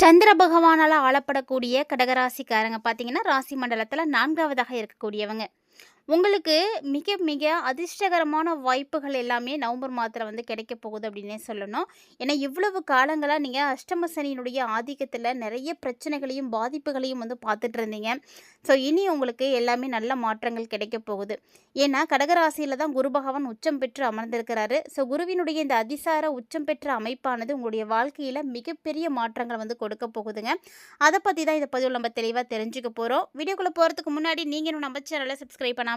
சந்திர பகவானால் ஆளப்படக்கூடிய கடகராசிக்காரங்க பார்த்தீங்கன்னா ராசி மண்டலத்தில் நான்காவதாக இருக்கக்கூடியவங்க. உங்களுக்கு மிக மிக அதிர்ஷ்டகரமான வாய்ப்புகள் எல்லாமே நவம்பர் மாதத்தில் வந்து கிடைக்க போகுது அப்படின்னே சொல்லணும். ஏன்னா இவ்வளவு காலங்களாக நீங்கள் அஷ்டம சனியினுடைய ஆதிக்கத்தில் நிறைய பிரச்சனைகளையும் பாதிப்புகளையும் வந்து பார்த்துட்டு இருந்தீங்க. ஸோ இனி உங்களுக்கு எல்லாமே நல்ல மாற்றங்கள் கிடைக்க போகுது. ஏன்னா கடகராசியில் தான் குரு பகவான் உச்சம் பெற்று அமர்ந்திருக்கிறாரு. ஸோ குருவினுடைய இந்த அதிசார உச்சம் பெற்ற அமைப்பானது உங்களுடைய வாழ்க்கையில் மிகப்பெரிய மாற்றங்களை வந்து கொடுக்க போகுதுங்க. அதை பற்றி தான் இதை பதிவு நம்ம தெளிவாக தெரிஞ்சுக்க போகிறோம் வீடியோக்குள்ளே போகிறதுக்கு முன்னாடி நீங்கள் நம்ம சேனலை சப்ஸ்கிரைப் பண்ணாமல்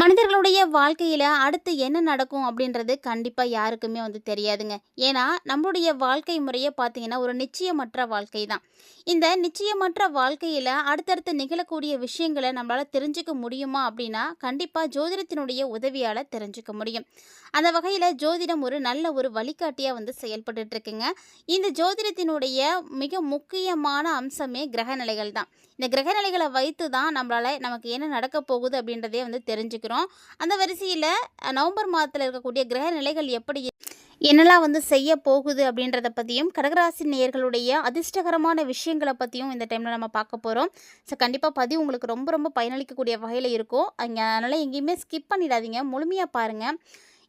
மனிதர்களுடைய வாழ்க்கையில் அடுத்து என்ன நடக்கும் அப்படின்றது கண்டிப்பாக யாருக்குமே வந்து தெரியாதுங்க. ஏன்னா நம்மளுடைய வாழ்க்கை முறையை பார்த்தீங்கன்னா ஒரு நிச்சயமற்ற வாழ்க்கை தான். இந்த நிச்சயமற்ற வாழ்க்கையில் அடுத்தடுத்து நிகழக்கூடிய விஷயங்களை நம்மளால் தெரிஞ்சுக்க முடியுமா அப்படின்னா கண்டிப்பாக ஜோதிடத்தினுடைய உதவியால் தெரிஞ்சுக்க முடியும். அந்த வகையில் ஜோதிடம் ஒரு நல்ல ஒரு வழிகாட்டியாக வந்து செயல்பட்டுட்ருக்குங்க இந்த ஜோதிடத்தினுடைய மிக முக்கியமான அம்சமே கிரகநிலைகள் தான். இந்த கிரகநிலைகளை வைத்து தான் நம்மளால் நமக்கு என்ன நடக்க போகுது அப்படின்றதே வந்து தெரிஞ்சுக்கிறோம். அந்த வரிசையில் நவம்பர் மாதத்தில் இருக்கக்கூடிய கிரக நிலைகள் எப்படி என்னெல்லாம் வந்து செய்ய போகுது அப்படின்றத பற்றியும் கடகராசி நேயர்களுடைய அதிர்ஷ்டகரமான விஷயங்களை பற்றியும் இந்த டைமில் நம்ம பார்க்க போகிறோம் ஸோ கண்டிப்பாக பதிவு உங்களுக்கு ரொம்ப ரொம்ப பயனளிக்கக்கூடிய வகையில் இருக்கும். அங்கே அதனால் எங்கேயுமே ஸ்கிப் பண்ணிடாதீங்க. முழுமையாக பாருங்கள்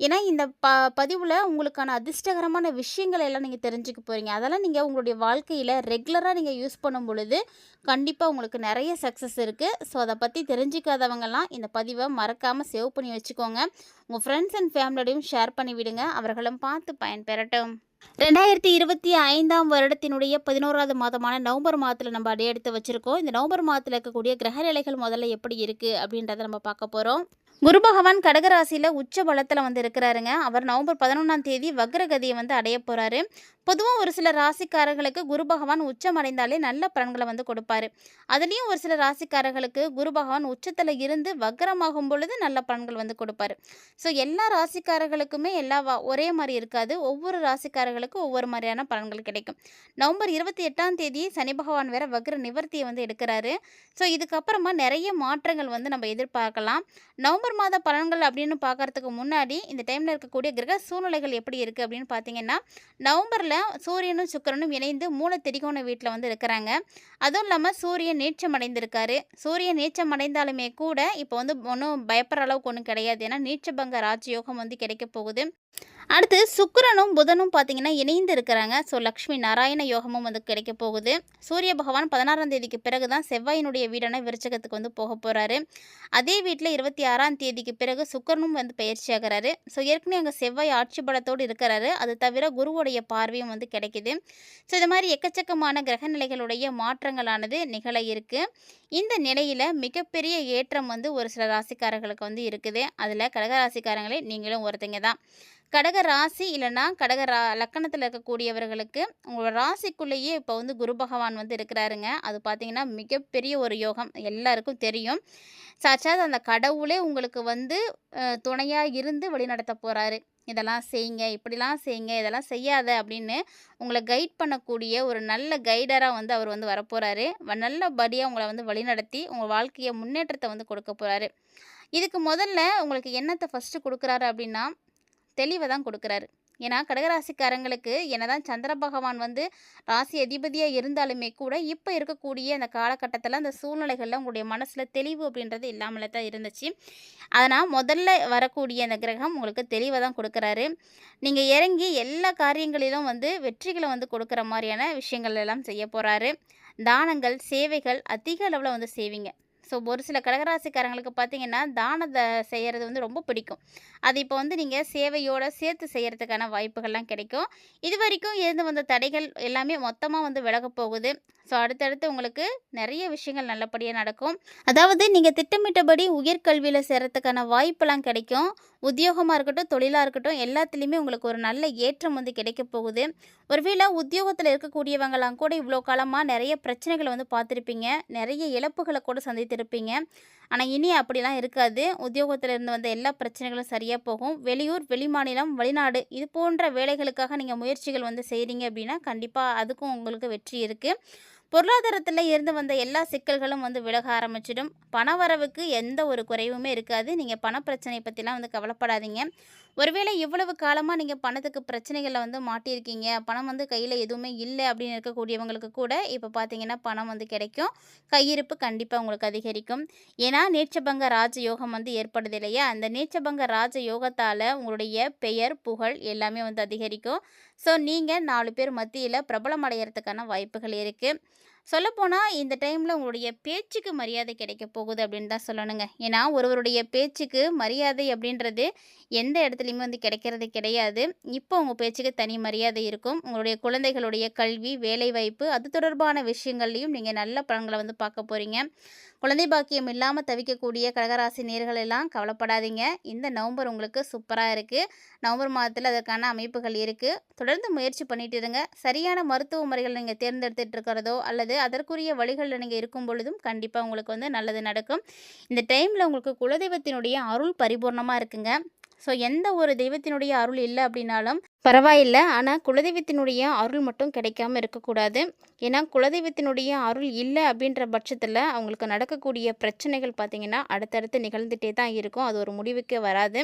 ஏன்னா இந்த ப பதிவில் உங்களுக்கான அதிர்ஷ்டகரமான விஷயங்களை எல்லாம் நீங்கள் தெரிஞ்சுக்க போகிறீங்க அதெல்லாம் நீங்கள் உங்களுடைய வாழ்க்கையில் ரெகுலராக நீங்கள் யூஸ் பண்ணும் பொழுது கண்டிப்பாக உங்களுக்கு நிறைய சக்ஸஸ் இருக்குது ஸோ அதை பற்றி தெரிஞ்சிக்காதவங்கெல்லாம் இந்த பதிவை மறக்காமல் சேவ் பண்ணி வச்சுக்கோங்க. உங்கள் ஃப்ரெண்ட்ஸ் அண்ட் ஃபேமிலியோடையும் ஷேர் பண்ணி விடுங்க. அவர்களும் பார்த்து பயன்பெறட்டும். ரெண்டாயிரத்தி இருபத்தி ஐந்தாம் வருடத்தினுடைய பதினோராவது மாதமான நவம்பர் மாதத்தில் நம்ம அடையெடுத்து வச்சுருக்கோம். இந்த நவம்பர் மாதத்தில் இருக்கக்கூடிய கிரகநிலைகள் முதல்ல எப்படி இருக்குது அப்படின்றத நம்ம பார்க்க போகிறோம் குரு பகவான் கடகராசியில் உச்ச பலத்தில் வந்து இருக்கிறாருங்க. அவர் நவம்பர் பதினொன்றாம் தேதி வக்ரகதியை வந்து அடைய போகிறாரு பொதுவாக ஒரு சில ராசிக்காரர்களுக்கு குரு பகவான் உச்சம் அடைந்தாலே நல்ல பலன்களை வந்து கொடுப்பாரு. அதுலேயும் ஒரு சில ராசிக்காரர்களுக்கு குரு பகவான் உச்சத்தில் இருந்து வக்ரமாகும் பொழுது நல்ல பலன்கள் வந்து கொடுப்பாரு. ஸோ எல்லா ராசிக்காரர்களுக்குமே எல்லா ஒரே மாதிரி இருக்காது. ஒவ்வொரு ராசிக்காரர்களுக்கும் ஒவ்வொரு மாதிரியான பலன்கள் கிடைக்கும். நவம்பர் இருபத்தி எட்டாம் தேதி சனி பகவான் வேற வக்ர நிவர்த்தியை வந்து எடுக்கிறாரு. ஸோ இதுக்கப்புறமா நிறைய மாற்றங்கள் வந்து நம்ம எதிர்பார்க்கலாம். நவம்பர் மாத பலன்கள் அப்படின்னு பார்க்கறதுக்கு முன்னாடி இந்த டைமில் இருக்கக்கூடிய கிரக சூழ்நிலைகள் எப்படி இருக்குது அப்படின்னு பார்த்தீங்கன்னா நவம்பரில் சூரியனும் சுக்கிரனும் இணைந்து மூல திரிகோண வீட்டில் வந்து இருக்கிறாங்க. அதுவும் இல்லாமல் சூரியன் நீச்சம் அடைந்திருக்காரு சூரியன் நீச்சம் அடைந்தாலுமே கூட இப்போ வந்து ஒன்றும் பயப்படுற அளவுக்கு ஒன்றும் கிடையாது. ஏன்னா நீச்சபங்க ராஜயோகம் வந்து கிடைக்க போகுது. அடுத்து சுக்கரனும் புதனும் பார்த்தீங்கன்னா இணைந்து இருக்கிறாங்க. ஸோ லக்ஷ்மி நாராயண யோகமும் வந்து கிடைக்க போகுது. சூரிய பகவான் பதினாறாம் தேதிக்கு பிறகு தான் செவ்வாயினுடைய வீடான விருச்சகத்துக்கு வந்து போக போகிறாரு அதே வீட்டில் இருபத்தி ஆறாம் தேதிக்கு பிறகு சுக்கரனும் வந்து பயிற்சி ஆகிறாரு. ஸோ ஏற்கனவே அங்கே செவ்வாய் ஆட்சி பலத்தோடு இருக்கிறாரு. அது தவிர குருவுடைய பார்வையும் வந்து கிடைக்கிது. ஸோ இது மாதிரி எக்கச்சக்கமான கிரகநிலைகளுடைய மாற்றங்களானது நிகழ இருக்குது இந்த நிலையில் மிகப்பெரிய ஏற்றம் வந்து ஒரு சில ராசிக்காரர்களுக்கு வந்து இருக்குது. அதில் கடகராசிக்காரங்களே நீங்களும் ஒருத்தங்க தான். கடக ராசி இல்லைன்னா கடக ரா லக்கணத்தில் இருக்கக்கூடியவர்களுக்கு உங்களோட ராசிக்குள்ளேயே இப்போ வந்து குரு பகவான் வந்து இருக்கிறாருங்க. அது பார்த்தீங்கன்னா மிகப்பெரிய ஒரு யோகம். எல்லாருக்கும் தெரியும். சாட்சாத் அந்த கடவுளே உங்களுக்கு வந்து துணையாக இருந்து வழிநடத்த போகிறாரு இதெல்லாம் செய்யுங்க இப்படிலாம் செய்யுங்க இதெல்லாம் செய்யாத அப்படின்னு உங்களை கைட் பண்ணக்கூடிய ஒரு நல்ல கைடராக வந்து அவர் வந்து வரப்போகிறாரு நல்லபடியாக உங்களை வந்து வழிநடத்தி உங்கள் வாழ்க்கையை முன்னேற்றத்தை வந்து கொடுக்க போகிறாரு இதுக்கு முதல்ல உங்களுக்கு என்னத்தை ஃபஸ்ட்டு கொடுக்குறாரு அப்படின்னா தெளிவை தான் கொடுக்குறாரு. ஏன்னா கடகராசிக்காரங்களுக்கு என்னதான் சந்திர பகவான் வந்து ராசி அதிபதியாக இருந்தாலுமே கூட இப்போ இருக்கக்கூடிய அந்த காலகட்டத்தில் அந்த சூழ்நிலைகளில் உங்களுடைய மனசில் தெளிவு அப்படின்றது இல்லாமல் தான் இருந்துச்சு. அதனால் முதல்ல வரக்கூடிய அந்த கிரகம் உங்களுக்கு தெளிவை தான் கொடுக்குறாரு. நீங்கள் இறங்கி எல்லா காரியங்களிலும் வந்து வெற்றிகளை வந்து கொடுக்குற மாதிரியான விஷயங்கள் எல்லாம் செய்ய போகிறாரு தானங்கள் சேவைகள் அதிக அளவில் வந்து செய்வீங்க ஸோ ஒரு சில கடகராசிக்காரங்களுக்கு பார்த்தீங்கன்னா தானத்தை செய்கிறது வந்து ரொம்ப பிடிக்கும். அது இப்போ வந்து நீங்கள் சேவையோடு சேர்த்து செய்கிறதுக்கான வாய்ப்புகள்லாம் கிடைக்கும். இது வரைக்கும் இருந்து வந்த தடைகள் எல்லாமே மொத்தமாக வந்து விலக போகுது. ஸோ அடுத்தடுத்து உங்களுக்கு நிறைய விஷயங்கள் நல்லபடியாக நடக்கும். அதாவது நீங்கள் திட்டமிட்டபடி உயர்கல்வியில் சேர்கிறதுக்கான வாய்ப்பெல்லாம் கிடைக்கும். உத்தியோகமாக இருக்கட்டும் தொழிலாக இருக்கட்டும் எல்லாத்துலேயுமே உங்களுக்கு ஒரு நல்ல ஏற்றம் வந்து கிடைக்க போகுது. ஒருவேளை உத்தியோகத்தில் இருக்கக்கூடியவங்களாம் கூட இவ்வளோ காலமாக நிறைய பிரச்சனைகளை வந்து பார்த்துருப்பீங்க. நிறைய இழப்புகளை கூட சந்தித்து சந்தித்திருப்பீங்க ஆனால் இனி அப்படிலாம் இருக்காது. உத்தியோகத்திலிருந்து வந்த எல்லா பிரச்சனைகளும் சரியாக போகும். வெளியூர் வெளிமாநிலம் வெளிநாடு இது போன்ற வேலைகளுக்காக நீங்கள் முயற்சிகள் வந்து செய்கிறீங்க அப்படின்னா கண்டிப்பாக அதுக்கும் உங்களுக்கு வெற்றி இருக்குது பொருளாதாரத்தில் இருந்து வந்த எல்லா சிக்கல்களும் வந்து விலக ஆரம்பிச்சிடும். பணவரவுக்கு எந்த ஒரு குறைவுமே இருக்காது. நீங்கள் பண பிரச்சனை வந்து கவலைப்படாதீங்க. ஒருவேளை இவ்வளவு காலமாக நீங்கள் பணத்துக்கு பிரச்சனைகளை வந்து மாட்டியிருக்கீங்க. பணம் வந்து கையில் எதுவுமே இல்லை அப்படின்னு இருக்கக்கூடியவங்களுக்கு கூட இப்போ பார்த்தீங்கன்னா, பணம் வந்து கிடைக்கும். கையிருப்பு கண்டிப்பாக உங்களுக்கு அதிகரிக்கும். ஏன்னா, ராஜ ராஜயோகம் வந்து ஏற்படுது இல்லையா? அந்த நீச்சல்பங்க ராஜ யோகத்தால் உங்களுடைய பெயர், புகழ் எல்லாமே வந்து அதிகரிக்கும். ஸோ, நீங்கள் நாலு பேர் மத்தியில் பிரபலம் அடைகிறதுக்கான வாய்ப்புகள் இருக்குது சொல்லப்போனால் இந்த டைமில் உங்களுடைய பேச்சுக்கு மரியாதை கிடைக்க போகுது அப்படின்னு தான் சொல்லணுங்க. ஏன்னா, ஒருவருடைய பேச்சுக்கு மரியாதை அப்படின்றது எந்த இடத்துலையுமே வந்து கிடைக்கிறது கிடையாது. இப்போ உங்கள் பேச்சுக்கு தனி மரியாதை இருக்கும். உங்களுடைய குழந்தைகளுடைய கல்வி, வேலைவாய்ப்பு அது தொடர்பான விஷயங்கள்லையும் நீங்கள் நல்ல பலன்கள வந்து பார்க்க போகிறீங்க குழந்தை பாக்கியம் இல்லாமல் தவிக்கக்கூடிய கடகராசி நேர்கள் எல்லாம் கவலைப்படாதீங்க. இந்த நவம்பர் உங்களுக்கு சூப்பராக இருக்குது நவம்பர் மாதத்தில் அதற்கான அமைப்புகள் இருக்குது தொடர்ந்து முயற்சி பண்ணிட்டு இருங்க. சரியான மருத்துவ முறைகள் நீங்கள் தேர்ந்தெடுத்துட்டு இருக்கிறதோ, அல்லது அதற்குரிய வழிகளில் நீங்கள் இருக்கும் பொழுதும் கண்டிப்பாக உங்களுக்கு வந்து நல்லது நடக்கும். இந்த டைமில் உங்களுக்கு குலதெய்வத்தினுடைய அருள் பரிபூர்ணமாக இருக்குங்க. ஸோ, எந்த ஒரு தெய்வத்தினுடைய அருள் இல்லை அப்படின்னாலும் பரவாயில்ல. ஆனால் குலதெய்வத்தினுடைய அருள் மட்டும் கிடைக்காம இருக்கக்கூடாது. ஏன்னா, குலதெய்வத்தினுடைய அருள் இல்லை அப்படின்ற பட்சத்தில் அவங்களுக்கு நடக்கக்கூடிய பிரச்சனைகள் பார்த்தீங்கன்னா, அடுத்தடுத்து நிகழ்ந்துகிட்டே தான் இருக்கும். அது ஒரு முடிவுக்கே வராது.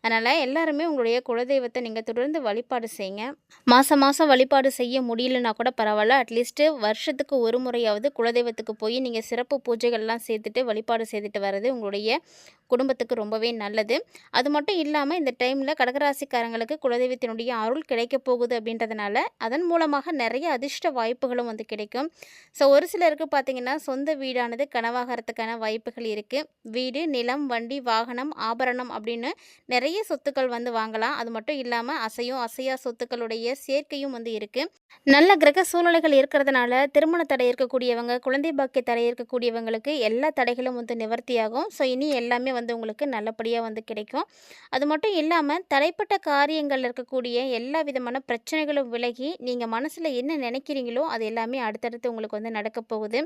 அதனால் எல்லாருமே உங்களுடைய குலதெய்வத்தை நீங்கள் தொடர்ந்து வழிபாடு செய்யுங்க. மாதம் மாதம் வழிபாடு செய்ய முடியலன்னா கூட பரவாயில்ல அட்லீஸ்ட்டு வருஷத்துக்கு ஒரு முறையாவது குலதெய்வத்துக்கு போய் நீங்கள் சிறப்பு பூஜைகள்லாம் சேர்த்துட்டு வழிபாடு செய்துட்டு வர்றது உங்களுடைய குடும்பத்துக்கு ரொம்பவே நல்லது. அது மட்டும் இல்லாமல் இந்த டைமில் கடகராசிக்காரங்களுக்கு குலதெய்வத்தினுடைய அருள் கிடைக்கப் போகுது அப்படின்றதுனால, அதன் மூலமாக நிறைய அதிர்ஷ்ட வாய்ப்புகளும் வந்து கிடைக்கும். ஸோ, ஒரு சிலருக்கு பார்த்தீங்கன்னா, சொந்த வீடானது கனவாகறதுக்கான வாய்ப்புகள் இருக்குது வீடு, நிலம், வண்டி, வாகனம், ஆபரணம் அப்படின்னு நிறைய சொத்துக்கள் வந்து வாங்கலாம். அது மட்டும் இல்லாமல் அசையும், அசையா சொத்துக்களுடைய சேர்க்கையும் வந்து இருக்குது நல்ல கிரக சூழ்நிலைகள் இருக்கிறதுனால, திருமண தடை இருக்கக்கூடியவங்க, குழந்தை பாக்கிய தடை இருக்கக்கூடியவங்களுக்கு எல்லா தடைகளும் வந்து நிவர்த்தியாகும். ஸோ, இனி எல்லாமே வந்து உங்களுக்கு நல்லபடியாக வந்து கிடைக்கும். அது மட்டும் இல்லாமல் தடைப்பட்ட காரியங்கள் இருக்கக்கூடிய எல்லா விதமான பிரச்சனைகளும் விலகி, நீங்கள் மனசில் என்ன நினைக்கிறீங்களோ, அது எல்லாமே அடுத்தடுத்து உங்களுக்கு வந்து நடக்கப் போகுது.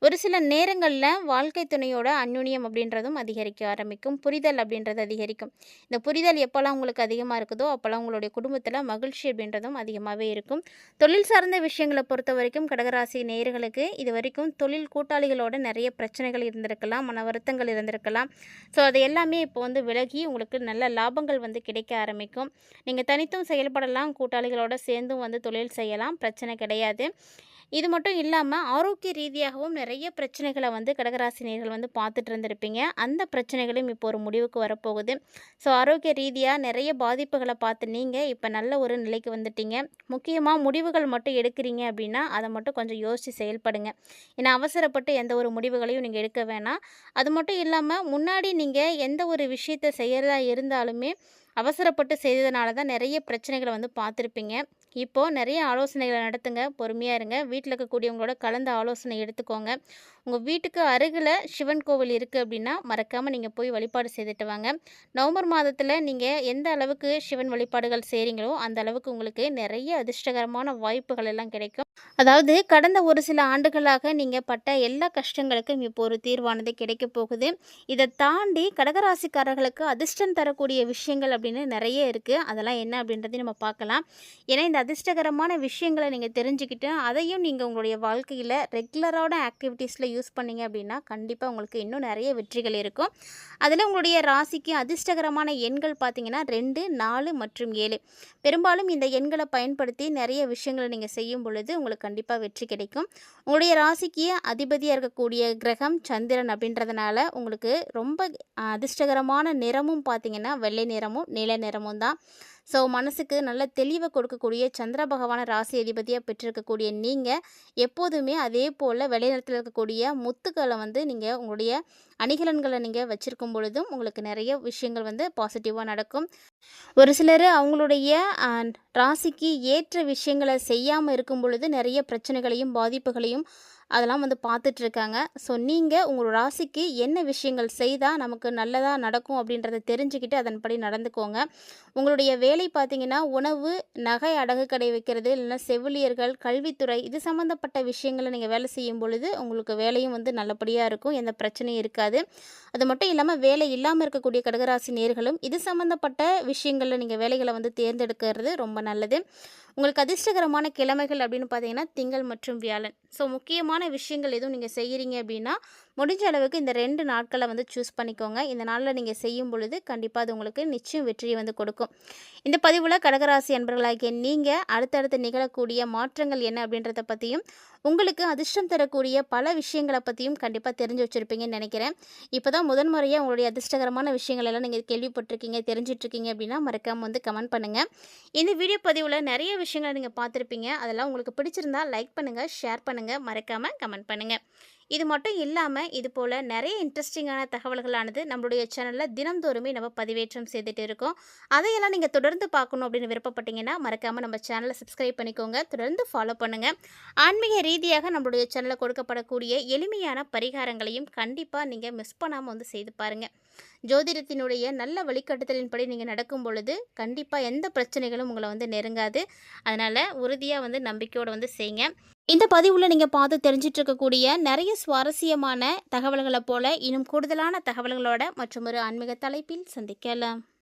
ஒரு சில நேரங்களில் வாழ்க்கை துணையோட அந்யோன்யம் அப்படின்றதும் அதிகரிக்க ஆரம்பிக்கும். புரிதல் அப்படின்றது அதிகரிக்கும். இந்த புரிதல் எப்போல்லாம் உங்களுக்கு அதிகமாக இருக்குதோ, அப்போல்லாம் உங்களுடைய குடும்பத்தில் மகிழ்ச்சி அப்படின்றதும் அதிகமாகவே இருக்கும். தொழில் சார்ந்த விஷயங்களை பொறுத்த வரைக்கும் கடகராசி நேயர்களுக்கு இதுவரைக்கும் தொழில் கூட்டாளிகளோட நிறைய பிரச்சனைகள் இருந்திருக்கலாம். மன வருத்தங்கள் இருந்திருக்கலாம். ஸோ, அது எல்லாமே இப்போ வந்து விலகி உங்களுக்கு நல்ல லாபங்கள் வந்து கிடைக்க ஆரம்பிக்கும். நீங்கள் தனித்தும் செயல்படலாம். கூட்டாளிகளோடு சேர்ந்தும் வந்து தொழில் செய்யலாம். பிரச்சனை கிடையாது. இது மட்டும் இல்லாமல் ஆரோக்கிய ரீதியாகவும் நிறைய பிரச்சனைகளை வந்து கடகராசினியர்கள் வந்து பார்த்துட்டு இருந்திருப்பீங்க. அந்த பிரச்சனைகளும் இப்போ ஒரு முடிவுக்கு வரப்போகுது. ஸோ, ஆரோக்கிய ரீதியாக நிறைய பாதிப்புகளை பார்த்து நீங்கள் இப்போ நல்ல ஒரு நிலைக்கு வந்துட்டீங்க. முக்கியமாக முடிவுகள் மட்டும் எடுக்கிறீங்க அப்படின்னா, அதை மட்டும் கொஞ்சம் யோசித்து செயல்படுங்க. ஏன்னா, அவசரப்பட்டு எந்த ஒரு முடிவுகளையும் நீங்கள் எடுக்க வேணாம். அது மட்டும் இல்லாமல் முன்னாடி நீங்கள் எந்த ஒரு விஷயத்த செய்கிறதா இருந்தாலுமே, அவசரப்பட்டு செய்ததுனால தான் நிறைய பிரச்சனைகளை வந்து பார்த்துருப்பீங்க. இப்போது நிறைய ஆலோசனைகளை நடத்துங்க. பொறுமையாக இருங்க. வீட்டில் இருக்கக்கூடியவங்களோட கலந்து ஆலோசனை எடுத்துக்கோங்க. உங்கள் வீட்டுக்கு அருகில் சிவன் கோவில் இருக்குது அப்படின்னா, மறக்காமல் நீங்கள் போய் வழிபாடு செய்துட்டு வாங்க. நவம்பர் மாதத்தில் நீங்கள் எந்த அளவுக்கு சிவன் வழிபாடுகள் செய்கிறீங்களோ அந்த அளவுக்கு உங்களுக்கு நிறைய அதிர்ஷ்டகரமான வாய்ப்புகள் எல்லாம் கிடைக்கும். அதாவது கடந்த ஒரு சில ஆண்டுகளாக நீங்கள் பட்ட எல்லா கஷ்டங்களுக்கும் இப்போ ஒரு தீர்வானது கிடைக்கப் போகுது. இதை தாண்டி கடகராசிக்காரர்களுக்கு அதிர்ஷ்டம் தரக்கூடிய விஷயங்கள் அப்படின்னு நிறைய இருக்குது அதெல்லாம் என்ன அப்படின்றதையும் நம்ம பார்க்கலாம். ஏன்னா, இந்த அதிர்ஷ்டகரமான விஷயங்களை நீங்கள் தெரிஞ்சுக்கிட்டு, அதையும் நீங்கள் உங்களுடைய வாழ்க்கையில் ரெகுலரான ஆக்டிவிட்டீஸில் யூஸ் பண்ணீங்க அப்படின்னா, கண்டிப்பாக உங்களுக்கு இன்னும் நிறைய வெற்றிகள் இருக்கும். அதில் உங்களுடைய ராசிக்கு அதிர்ஷ்டகரமான எண்கள் பார்த்தீங்கன்னா 2, 4 மற்றும் ஏழு பெரும்பாலும் இந்த எண்களை பயன்படுத்தி நிறைய விஷயங்கள நீங்கள் செய்யும் பொழுது, உங்களுக்கு கண்டிப்பாக வெற்றி கிடைக்கும். உங்களுடைய ராசிக்கு அதிபதியாக இருக்கக்கூடிய கிரகம் சந்திரன் அப்படின்றதுனால, உங்களுக்கு ரொம்ப அதிர்ஷ்டகரமான நிறமும் பார்த்தீங்கன்னா, வெள்ளை நிறமும், நீல நிறமும் தான். ஸோ, மனசுக்கு நல்ல தெளிவை கொடுக்கக்கூடிய சந்திர பகவான ராசி அதிபதியாக பெற்றிருக்கக்கூடிய நீங்கள் எப்போதுமே அதே போல் வெளிநிலத்தில் இருக்கக்கூடிய முத்துக்களை வந்து நீங்கள் உங்களுடைய அணிகலன்களை நீங்கள் வச்சுருக்கும் பொழுதும், உங்களுக்கு நிறைய விஷயங்கள் வந்து பாசிட்டிவாக நடக்கும். ஒரு சிலர் அவங்களுடைய ராசிக்கு ஏற்ற விஷயங்கள செய்யாமல் இருக்கும் பொழுது, நிறைய பிரச்சனைகளையும், பாதிப்புகளையும் அதெல்லாம் வந்து பார்த்துட்ருக்காங்க ஸோ, நீங்கள் உங்கள் ராசிக்கு என்ன விஷயங்கள் செய்தால் நமக்கு நல்லதாக நடக்கும் அப்படின்றத தெரிஞ்சுக்கிட்டு அதன்படி நடந்துக்கோங்க. உங்களுடைய வேலை பார்த்தீங்கன்னா, உணவு, நகை அடகு கடை வைக்கிறது, இல்லைன்னா செவிலியர்கள், கல்வித்துறை இது சம்மந்தப்பட்ட விஷயங்கள நீங்கள் வேலை செய்யும் பொழுது, உங்களுக்கு வேலையும் வந்து நல்லபடியாக இருக்கும். எந்த பிரச்சனையும் இருக்காது. அது மட்டும் இல்லாமல் வேலை இல்லாமல் இருக்கக்கூடிய கடகராசி நேர்களும் இது சம்மந்தப்பட்ட விஷயங்களில் நீங்கள் வேலைகளை வந்து தேர்ந்தெடுக்கிறது ரொம்ப நல்லது. உங்களுக்கு அதிர்ஷ்டகரமான கிழமைகள் அப்படின்னு பார்த்தீங்கன்னா, திங்கள் மற்றும் வியாழன். ஸோ, முக்கியமான விஷயங்கள் எதுவும் நீங்கள் செய்கிறீங்க அப்படின்னா முடிஞ்ச அளவுக்கு இந்த ரெண்டு நாட்களை வந்து சூஸ் பண்ணிக்கோங்க. இந்த நாளில் நீங்கள் செய்யும் பொழுது கண்டிப்பாக அது உங்களுக்கு நிச்சயம் வெற்றியை வந்து கொடுக்கும். இந்த பதிவில் கடகராசி அன்பர்களாகிய நீங்கள் அடுத்தடுத்து நிகழக்கூடிய மாற்றங்கள் என்ன அப்படின்றத பற்றியும் உங்களுக்கு அதிர்ஷ்டம் தரக்கூடிய பல விஷயங்களை பற்றியும் கண்டிப்பாக தெரிஞ்சு வச்சுருப்பீங்கன்னு நினைக்கிறேன். இப்போ தான் முதன் முறையாக உங்களுடைய அதிர்ஷ்டகரமான விஷயங்கள் எல்லாம் நீங்கள் கேள்விப்பட்டிருக்கீங்க தெரிஞ்சிட்ருக்கீங்க அப்படின்னா மறக்காமல் வந்து கமெண்ட் பண்ணுங்கள் இந்த வீடியோ பதிவில் நிறைய விஷயங்களை நீங்கள் பார்த்துருப்பீங்க. அதெல்லாம் உங்களுக்கு பிடிச்சிருந்தா லைக் பண்ணுங்கள் ஷேர் பண்ணுங்கள் மறக்காமல் கமெண்ட் பண்ணுங்கள் இது மட்டும் இல்லாமல் இது போல் நிறைய இன்ட்ரெஸ்டிங்கான தகவல்களானது நம்மளுடைய சேனலில் தினந்தோறுமே நம்ம பதிவேற்றம் செய்துட்டு இருக்கோம். அதையெல்லாம் நீங்கள் தொடர்ந்து பார்க்கணும் அப்படின்னு விருப்பப்பட்டீங்கன்னா மறக்காமல் நம்ம சேனலை சப்ஸ்கிரைப் பண்ணிக்கோங்க. தொடர்ந்து ஃபாலோ பண்ணுங்கள் ஆன்மீக ரீதியாக நம்மளுடைய சேனலில் கொடுக்கப்படக்கூடிய எளிமையான பரிகாரங்களையும் கண்டிப்பாக நீங்கள் மிஸ் பண்ணாமல் வந்து செய்து பாருங்கள் ஜோதிடத்தினுடைய நல்ல வழிகாட்டுதலின்படி நீங்கள் நடக்கும் பொழுது கண்டிப்பாக எந்த பிரச்சனைகளும் உங்களை வந்து நெருங்காது. அதனால் உறுதியாக வந்து நம்பிக்கையோடு வந்து செய்யுங்க இந்த பதிவில் நீங்கள் பார்த்து தெரிஞ்சிட்டு இருக்கக்கூடிய நிறைய சுவாரஸ்யமான தகவல்களை போல இன்னும் கூடுதலான தகவல்களோட மற்றும் ஒரு ஆன்மீக தலைப்பில் சந்திக்கலாம்.